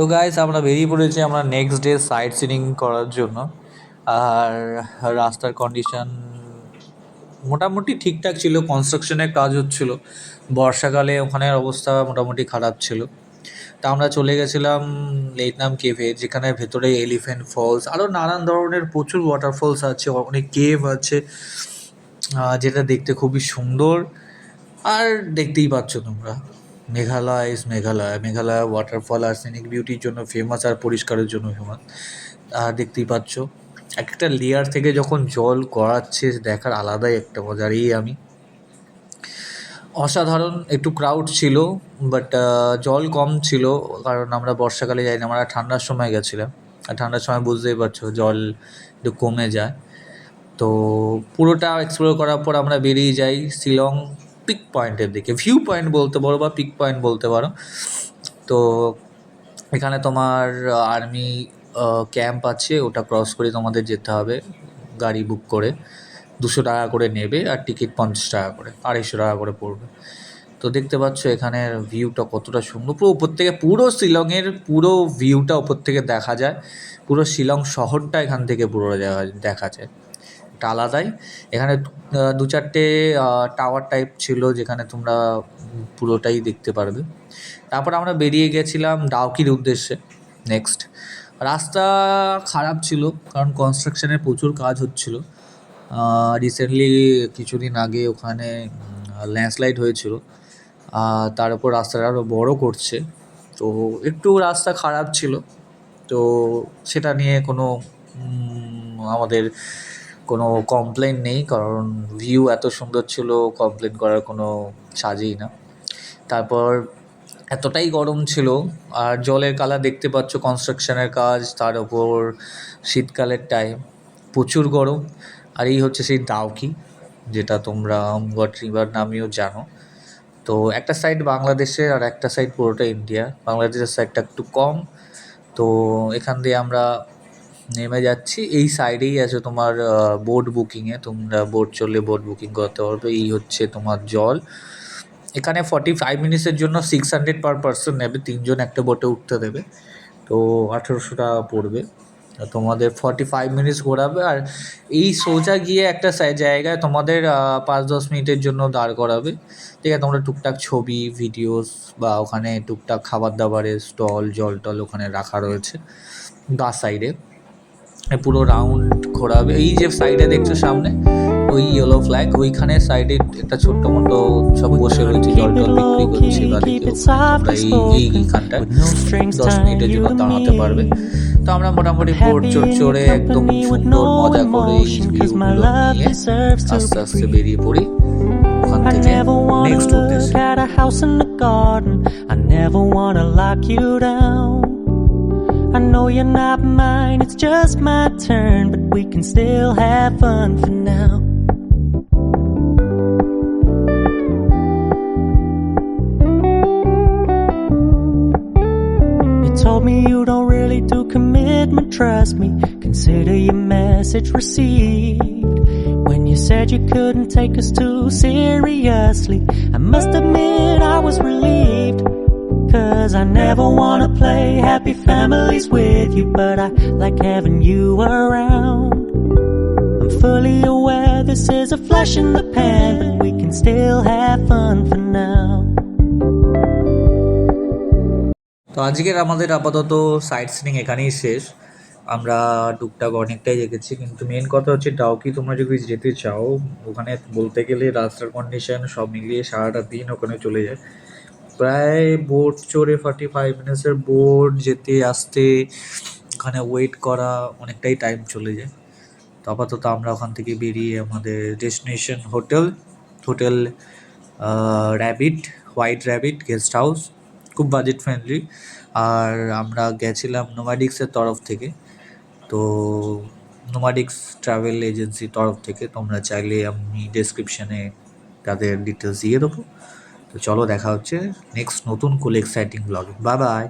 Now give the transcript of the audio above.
তো গাইস আমরা বেরিয়ে পড়েছি আমরা নেক্সট ডে সাইট সিনিং করার জন্য। আর রাস্তার কন্ডিশন মোটামুটি ঠিকঠাক ছিল কনস্ট্রাকশনের কাজ হচ্ছিল। বর্ষাকালে ওখানের অবস্থা মোটামুটি খারাপ ছিল। তা আমরা চলে গেছিলাম লেটনাম কেভে যেখানে ভেতরে এলিফ্যান্ট ফলস আরও নানান ধরনের প্রচুর ওয়াটারফলস আছে, অনেক কেভ আছে যেটা দেখতে খুবই সুন্দর। আর দেখতেই পাচ্ছ তোমরা। মেঘালয় ইজ মেঘালয় মেঘালয় ওয়াটারফল আর সিনিক বিউটির জন্য ফেমাস আর পরিষ্কারের জন্য ফেমাস আর দেখতেই পাচ্ছ এক একটা লেয়ার থেকে যখন জল গড়াচ্ছে, দেখার আলাদাই একটা মজার এই আমি। অসাধারণ একটু ক্রাউড ছিল বাট জল কম ছিল, কারণ আমরা বর্ষাকালে যাই না আমরা ঠান্ডার সময় গেছিলাম। আর ঠান্ডার সময় বুঝতেই পারছ, জল একটু কমে যায়। তো পুরোটা এক্সপ্লোর করার পর আমরা বেরিয়ে যাই, শিলং পিক পয়েন্টের দিকে। ভিউ পয়েন্ট বলতে পারো বা পিক পয়েন্ট বলতে পারো। তো এখানে তোমার আর্মি ক্যাম্প আছে, ওটা ক্রস করে তোমাদের যেতে হবে। গাড়ি বুক করে। দুশো টাকা করে নেবে আর টিকিট পঞ্চাশ টাকা করে, আড়াইশো টাকা করে পড়বে। তো দেখতে পাচ্ছ এখানের ভিউটা কতটা সুন্দর। পুরো উপর থেকে, পুরো শিলংয়ের পুরো ভিউটা উপর থেকে দেখা যায়। পুরো শিলং শহরটা এখান থেকে পুরো দেখা যায়। এটা আলাদাই এখানে দু চারটে টাওয়ার টাইপ ছিল যেখানে তোমরা পুরোটাই দেখতে পারবে। তারপর আমরা বেরিয়ে গেছিলাম ডাউকির উদ্দেশ্যে। নেক্সট রাস্তা খারাপ ছিল, কারণ কনস্ট্রাকশনের প্রচুর কাজ হচ্ছিল। রিসেন্টলি কিছুদিন আগে ওখানে ল্যান্ডস্লাইড হয়েছিল। তার উপর রাস্তাটা আরও বড় করছে। তো একটু রাস্তা খারাপ ছিল। তো সেটা নিয়ে কোনো আমাদের কোনো কমপ্লেন নেই, কারণ ভিউ এত সুন্দর ছিল কমপ্লেন করার কোনো সাজেই না। তারপর এতটাই গরম ছিল, আর জলের কালার দেখতে পাচ্ছ কনস্ট্রাকশনের কাজ, তার ওপর শীতকালের টাইম প্রচুর গরম। আর এই হচ্ছে সেই দাউকি যেটা তোমরা গড রিভার নামেও জানো। তো একটা সাইড বাংলাদেশের আর একটা সাইড পুরোটা ইন্ডিয়া বাংলাদেশের সাইডটা একটু কম। তো এখান দিয়ে আমরা নেমে যাচ্ছি। এই সাইডেই আছে তোমার বোট বুকিংয়ে তোমরা বোট চললে বোট বুকিং করতে পারবে। এই হচ্ছে তোমার জল। এখানে ফর্টি ফাইভ মিনিটসের জন্য সিক্স হান্ড্রেড পার পার্সন নেবে। তিনজন একটা বোটে উঠতে দেবে। তো আঠেরোশো টাকা পড়বে। তোমাদের ফর্টি ফাইভ মিনিটস ঘোরাবে। আর এই সোজা গিয়ে একটা জায়গায় তোমাদের পাঁচ দশ মিনিটের জন্য দাঁড় করাবে। ঠিক আছে, তোমরা টুকটাক ছবি ভিডিওস বা ওখানে টুকটাক খাবার দাবারের স্টল জল টল ওখানে রাখা রয়েছে। গা সাইডে পুরো রাউন্ড ঘোরাবে। এই যে সাইডে দেখছ সামনে ওই ইয়েলো ফ্ল্যাগ ওইখানে সাইডে একটা ছোট্ট মতো সব বসে রয়েছে জল টল বিক্রি করছে বা এই এইখানটায় দশ মিনিটের জন্য দাঁড়াতে পারবে। তো আমরা মোটামুটি বোট চড় চড়ে একদম সুন্দর মজা করে নিয়ে আস্তে আস্তে বেরিয়ে পড়ি I never wanna নেক্সট উদ্দেশ্যে look at a house in the garden. I never wanna lock you down. I know you're not mine, it's just my turn, but we can still have fun for now. You told me you don't really do commitment, trust me. Consider your message received. When you said you couldn't take us too seriously, I must admit I was relieved. Cause I never wanna play happy families with you, but I like having you around. I'm fully aware this is a flash in the pan, but we can still have fun for now. তো আজকের আমাদের আপাতত site seeing এখানেই শেষ আমরা টুকটাক অনেকটাই দেখেছি কিন্তু মেন কথা হচ্ছে ডাউকি তোমরা যদি যেতে চাও ওখানে বলতে গেলে রাস্তার কন্ডিশন সব মিলিয়ে সারাটা দিন ওখানে চলে যায় প্রায় বোট চড়ে ফর্টি ফাইভ মিনিটসের বোট যেতে, আসতে, ওখানে ওয়েট করা অনেকটাই টাইম চলে যায়। তো আপাতত আমরা ওখান থেকে বেরিয়ে আমাদের destination hotel hotel rabbit white rabbit guest house খুব বাজেট ফ্রেন্ডলি আর আমরা গেছিলাম নোমাডিক্সের তরফ থেকে। তো নোমাডিক্স ট্রাভেল এজেন্সির তরফ থেকে তোমরা চাইলে আমি ডেসক্রিপশানে তাদের ডিটেলস দিয়ে দেবো। তো চলো দেখা হচ্ছে নেক্সট নতুন কুল এক্সাইটিং ব্লগে বাই বাই